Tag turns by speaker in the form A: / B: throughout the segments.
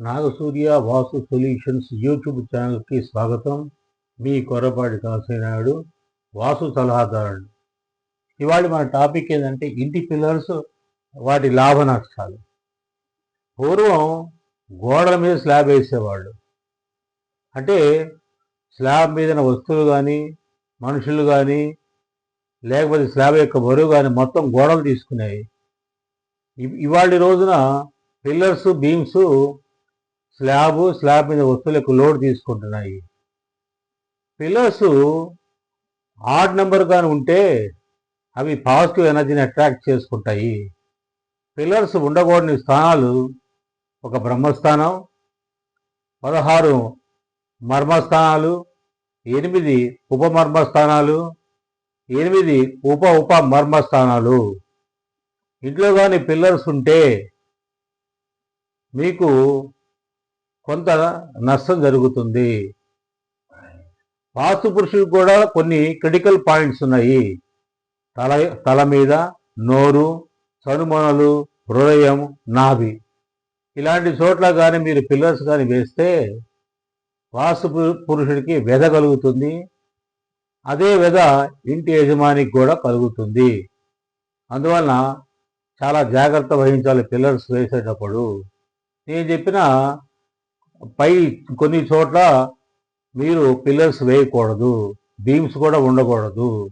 A: Naga Surya Vasu solutions YouTube ఛానల్కి స్వాగతం. మీ కొరపాటి కాశీనాయుడు వాసు సలహాదారుడు. ఇవాళ మన టాపిక్ ఏంటంటే ఇంటి పిల్లర్స్ వాటి లాభ నష్టాలు. పూర్వం గోడల మీద స్లాబ్ వేసేవాళ్ళు. అంటే స్లాబ్ మీద వస్తువులు కానీ మనుషులు కానీ లేకపోతే స్లాబ్ యొక్క బరువు కానీ మొత్తం గోడలు తీసుకునేవి. ఇవాళ రోజున పిల్లర్స్ బీమ్స్ స్లాబ్ స్లాబ్ మీద వస్తువులకు లోడ్ తీసుకుంటున్నాయి. పిల్లర్స్ ఆడ్ నెంబర్ కానీ ఉంటే అవి పాజిటివ్ ఎనర్జీని అట్రాక్ట్ చేసుకుంటాయి. పిల్లర్స్ ఉండకూడని స్థానాలు ఒక బ్రహ్మస్థానం పదహారు మర్మస్థానాలు ఎనిమిది ఉపమర్మస్థానాలు ఎనిమిది ఉప ఉప మర్మస్థానాలు ఇంట్లో కానీ పిల్లర్స్ ఉంటే మీకు కొంత నష్టం జరుగుతుంది. వాస్తు పురుషులకు కూడా కొన్ని క్రిటికల్ పాయింట్స్ ఉన్నాయి. తల తల మీద నోరు చనుమొనలు హృదయం నాభి. ఇలాంటి చోట్ల కానీ మీరు పిల్లర్స్ కానీ వేస్తే వాస్తు పు- పురుషుడికి వెధ కలుగుతుంది. అదే వెధ ఇంటి యజమానికి కూడా కలుగుతుంది. అందువలన చాలా జాగ్రత్త వహించాలి పిల్లర్స్ వేసేటప్పుడు. నేను చెప్పిన పై కొన్ని చోట్ల మీరు పిల్లర్స్ వేయకూడదు బీమ్స్ కూడా ఉండకూడదు.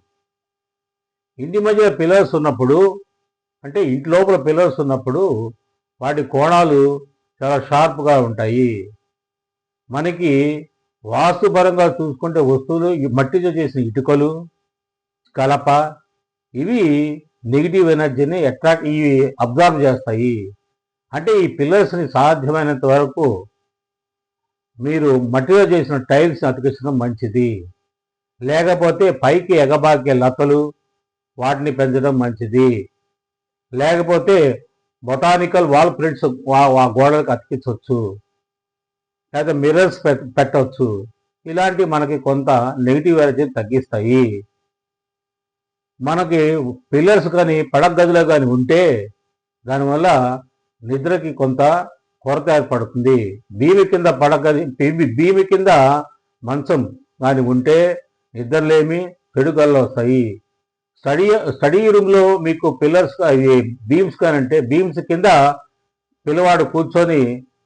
A: ఇంటి మధ్య పిల్లర్స్ ఉన్నప్పుడు అంటే ఇంటి లోపల పిల్లర్స్ ఉన్నప్పుడు వాటి కోణాలు చాలా షార్ప్గా ఉంటాయి. మనకి వాస్తుపరంగా చూసుకుంటే వస్తువులు మట్టితో చేసిన ఇటుకలు కలప ఇవి నెగిటివ్ ఎనర్జీని అట్రాక్ట్ ఇవి అబ్జర్వ్ చేస్తాయి. అంటే ఈ పిల్లర్స్ని సాధ్యమైనంత వరకు మీరు మట్టిలో చేసిన టైల్స్ అతికించడం మంచిది. లేకపోతే పైకి ఎగబాకే లతలు వాటిని పెంచడం మంచిది. లేకపోతే బొటానికల్ వాల్ ప్రింట్స్ ఆ గోడలకు అతికించవచ్చు. లేదా మిర్రర్స్ పెట్టవచ్చు. ఇలాంటివి మనకి కొంత నెగిటివ్ ఎనర్జీ తగ్గిస్తాయి. మనకి పిల్లర్స్ కానీ పడక గదిలో కానీ ఉంటే దానివల్ల నిద్రకి కొంత కొరత ఏర్పడుతుంది భీమి కింద పడక భీమి కింద మంచం కానీ ఉంటే నిద్రలేమి పెడుకల్లో వస్తాయి స్టడీ స్టడీ రూమ్లో మీకు పిల్లర్స్ అవి బీమ్స్ కానంటే బీమ్స్ కింద పిల్లవాడు కూర్చొని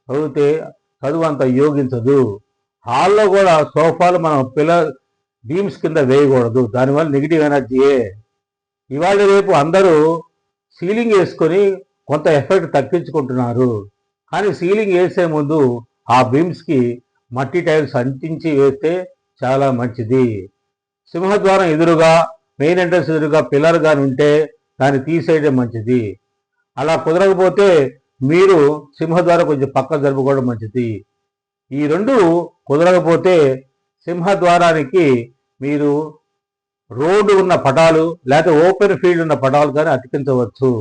A: చదివితే చదువు అంత యోగించదు. హాల్లో కూడా సోఫాలు మనం పిల్లర్ బీమ్స్ కింద వేయకూడదు. దానివల్ల నెగిటివ్ ఎనర్జీయే ఇవాళ రేపు అందరూ సీలింగ్ వేసుకొని కొంత ఎఫెక్ట్ తగ్గించుకుంటున్నారు. కానీ సీలింగ్ వేసే ముందు ఆ బీమ్స్కి మట్టి టైల్స్ అంటించి వేస్తే చాలా మంచిది. సింహద్వారం ఎదురుగా మెయిన్ ఎంట్రన్స్ ఎదురుగా పిల్లర్ కానీ ఉంటే దాన్ని తీసేయడం మంచిది. అలా కుదరకపోతే మీరు సింహద్వారం కొంచెం పక్క జరుపుకోవడం మంచిది. ఈ రెండు కుదరకపోతే సింహద్వారానికి మీరు రోడ్డు ఉన్న పటాలు లేకపోతే ఓపెన్ ఫీల్డ్ ఉన్న పటాలు కానీ అతికించవచ్చు.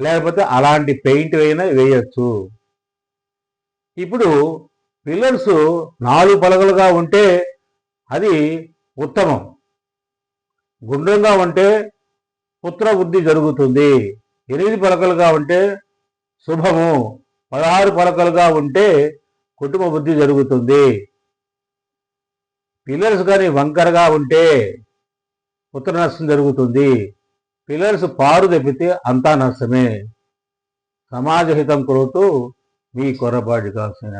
A: లేకపోతే అలాంటి పెయింట్ అయినా వేయచ్చు. ఇప్పుడు పిల్లర్స్ నాలుగు పలకలుగా ఉంటే అది ఉత్తమం. గుండ్రంగా ఉంటే పుత్ర వృద్ధి జరుగుతుంది. ఎనిమిది పలకలుగా ఉంటే శుభము. పదహారు పలకలుగా ఉంటే కుటుంబ వృద్ధి జరుగుతుంది. పిల్లర్స్ కానీ వంకరగా ఉంటే పుత్ర నష్టం జరుగుతుంది. పిల్లర్స్ పారు తెప్పితే అంతా నష్టమే. సమాజహితం కొడుతూ మీ కొరబాటు కాల్సిన